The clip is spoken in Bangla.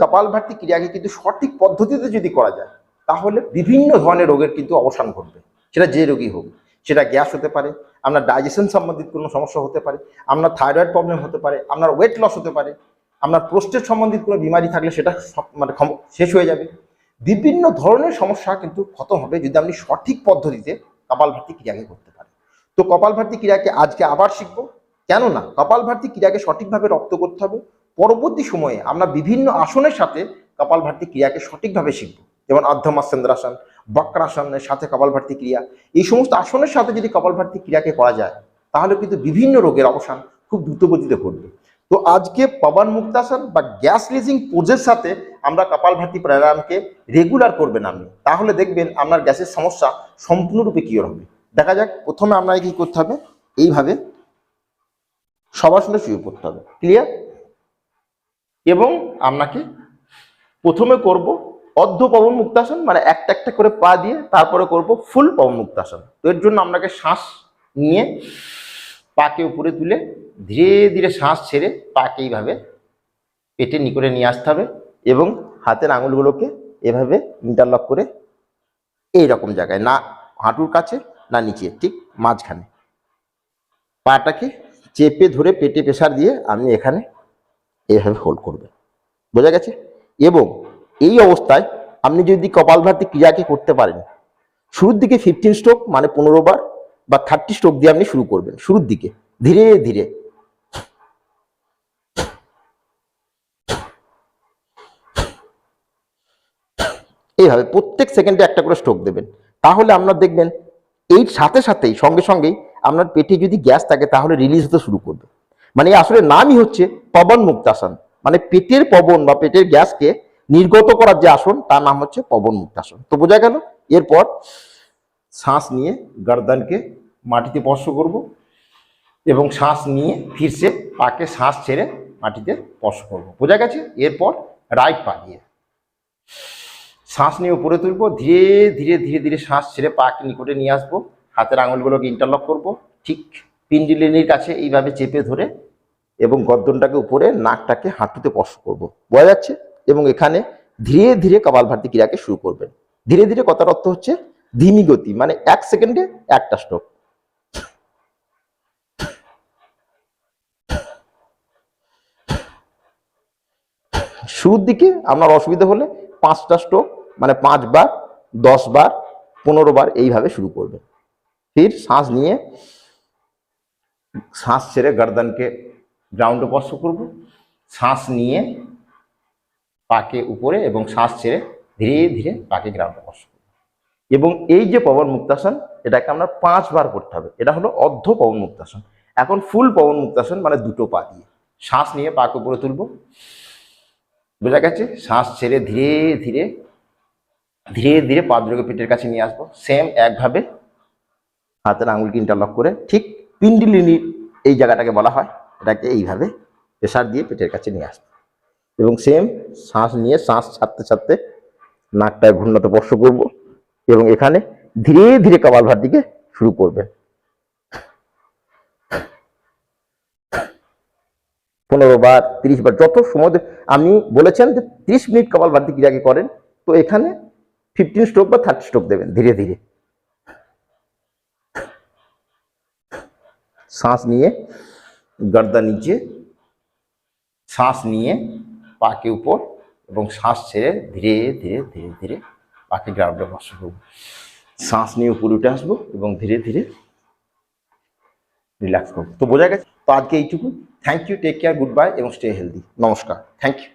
কপালভাতি ক্রিয়াকে কিন্তু সঠিক পদ্ধতিতে যদি করা যায়, তাহলে বিভিন্ন ধরনের রোগের কিন্তু অবসান ঘটবে। সেটা যে রোগী হোক, সেটা গ্যাস হতে পারে, আপনার ডাইজেশন সম্বন্ধিত কোনো সমস্যা হতে পারে, আপনার থাইরয়েড প্রবলেম হতে পারে, আপনার ওয়েট লস হতে পারে, আপনার প্রোস্টেট সম্বন্ধিত কোনো বিমারি থাকলে সেটা মানে শেষ হয়ে যাবে। বিভিন্ন ধরনের সমস্যা কিন্তু খতম হবে যদি আপনি সঠিক পদ্ধতিতে কপালভাতি ক্রিয়াকে করতে পারেন। তো কপালভাতি ক্রিয়াকে আজকে আবার শিখব। কেননা কপালভাতি ক্রিয়াকে সঠিকভাবে রপ্ত করতে হবে। পরবর্তী সময়ে আমরা বিভিন্ন আসনের সাথে কপালভাতি ক্রিয়াকে সঠিকভাবে শিখব। যেমন অর্ধমাসেন্দ্রাসন বক্রাসনের সাথে কপালভাতি ক্রিয়া। এই সমস্ত আসনের সাথে যদি কপালভাতি ক্রিয়াকে করা যায়, তাহলে কিন্তু বিভিন্ন রোগের অবসান খুব দ্রুতগতিতে ঘটবে। তো আজকে পবন মুক্তাসন বা গ্যাস রিলিজিং পোজের সাথে আমরা কপালভাতি প্রাণায়ামকে রেগুলার করবেন আপনি তাহলে দেখবেন আপনার গ্যাসের সমস্যা সম্পূর্ণরূপে কিওর হবে। দেখা যাক, প্রথমে আপনাকে কি করতে হবে? এইভাবে সবার সঙ্গে শুয়ে পড়তে হবে। ক্লিয়ার এবং আপনাকে প্রথমে করব অর্ধ পবন মুক্তাসন মানে একটা একটা করে পা দিয়ে তারপরে করব ফুল পবন মুক্তাসন। তো এর জন্য আপনাকে শ্বাস নিয়ে পাকে উপরে তুলে ধীরে ধীরে শ্বাস ছেড়ে পাকে এইভাবে পেটের নিকটে নিয়ে আসতে হবে এবং হাতের আঙুলগুলোকে এভাবে ইন্টারলক করে এই রকম জায়গায়, না হাঁটুর কাছে, না নিচে, ঠিক মাঝখানে। পাটাকে চেপে ধরে পেটে প্রেসার দিয়ে আমি এখানে এইভাবে হোল্ড করবেন বোঝা গেছে? এবং এই অবস্থায় আপনি যদি কপালভাতি ক্রিয়াকে করতে পারেন, শুরুর দিকে ফিফটিন স্ট্রোক মানে পনেরো বার বা থার্টি স্ট্রোক দিয়ে আপনি শুরু করবেন, শুরুর দিকে, ধীরে ধীরে। এইভাবে প্রত্যেক সেকেন্ডে একটা করে স্ট্রোক দেবেন। তাহলে আপনার দেখবেন এই সাথে সাথেই, সঙ্গে সঙ্গেই আপনার পেটে যদি গ্যাস থাকে, তাহলে রিলিজ হতে শুরু করবে। মানে আসলে নামই হচ্ছে পবন মুক্তাসন। মানে পেটের পবন বা পেটের গ্যাসকে নির্গত করার যে আসন, তার নাম হচ্ছে পবন মুক্তাসন। তো বোঝা গেল? এরপর শ্বাস নিয়ে গর্দনকে মাটিতে স্পর্শ করব এবং শ্বাস নিয়ে ফিরসে পাকে শ্বাস ছেড়ে মাটিতে স্পর্শ করব। বোঝা গেছে? এরপর রাইট পা দিয়ে শ্বাস নিয়ে উপরে তুলবো, ধীরে ধীরে ধীরে ধীরে শ্বাস ছেড়ে পাকে নিকটে নিয়ে আসব। হাতের আঙুলগুলোকে ইন্টারলক করব, ঠিক পিন্ডিলিনির কাছে এইভাবে চেপে ধরে এবং গর্দনটাকে উপরে, নাকটাকে হাঁটুতে স্পর্শ করব। বোঝা যাচ্ছে? এবং এখানে ধীরে ধীরে কপালভাতি ক্রিয়াকে শুরু করবেন। ধীরে ধীরে কথার অর্থ হচ্ছে ধীমি গতি মানে এক সেকেন্ডে একটা স্ট্রোক শুরুর দিকে আপনার অসুবিধা হলে পাঁচটা স্ট্রোক মানে পাঁচবার দশ বার পনেরো বার এইভাবে শুরু করবেন। ফির শ্বাস নিয়ে শ্বাস ছেড়ে গর্দনকে গ্রাউন্ডে স্পর্শ করব। শ্বাস নিয়ে পাকে উপরে এবং শ্বাস ছেড়ে ধীরে ধীরে পাকে গ্রাউন্ডে স্পর্শ করব। এবং এই যে পবন মুক্তাসন, এটাকে আমরা পাঁচবার করতে হবে। এটা হলো অর্ধ পবন মুক্তাসন। এখন ফুল পবন মুক্তাসন মানে দুটো পা দিয়ে। শ্বাস নিয়ে পাকে উপরে তুলবো। বোঝা গেছে? শ্বাস ছেড়ে ধীরে ধীরে ধীরে ধীরে পাদ্রকে পেটের কাছে নিয়ে আসব। সেম একভাবে হাতের আঙুলকে ইন্টারলক করে, ঠিক পিন্ডিলিনি এই জায়গাটাকে বলা হয়। এটাকে এইভাবে প্রেশার দিয়ে পেটের কাছে নিয়ে আসব এবং সেম শ্বাস নিয়ে শ্বাস ছাড়তে ছাড়তে নাকটায় ঘূর্ণতে স্পর্শ করব এবং এখানে ধীরে ধীরে কপাল ভাত দিকে শুরু করবে। পনেরো বার তিরিশ বার যত সময় আমি বলেছেন যে তিরিশ মিনিট কপাল ভাতি ক্রিয়াকে করেন? তো এখানে ফিফটিন স্ট্রোক বা থার্টি স্ট্রোক দেবেন ধীরে ধীরে। শ্বাস নিয়ে, গর্দা নিচে, শ্বাস নিয়ে পাকে উপর এবং শ্বাস ছেড়ে ধীরে ধীরে ধীরে ধীরে পাকে গ্রাউন্ডে বসা করব শ্বাস নিয়ে উপরে উঠে আসব এবং ধীরে ধীরে রিল্যাক্স করব। তো বোঝা গেছে? তো আজকে এইটুকু thank you take care good bye এবং স্টে হেলদি নমস্কার। Thank you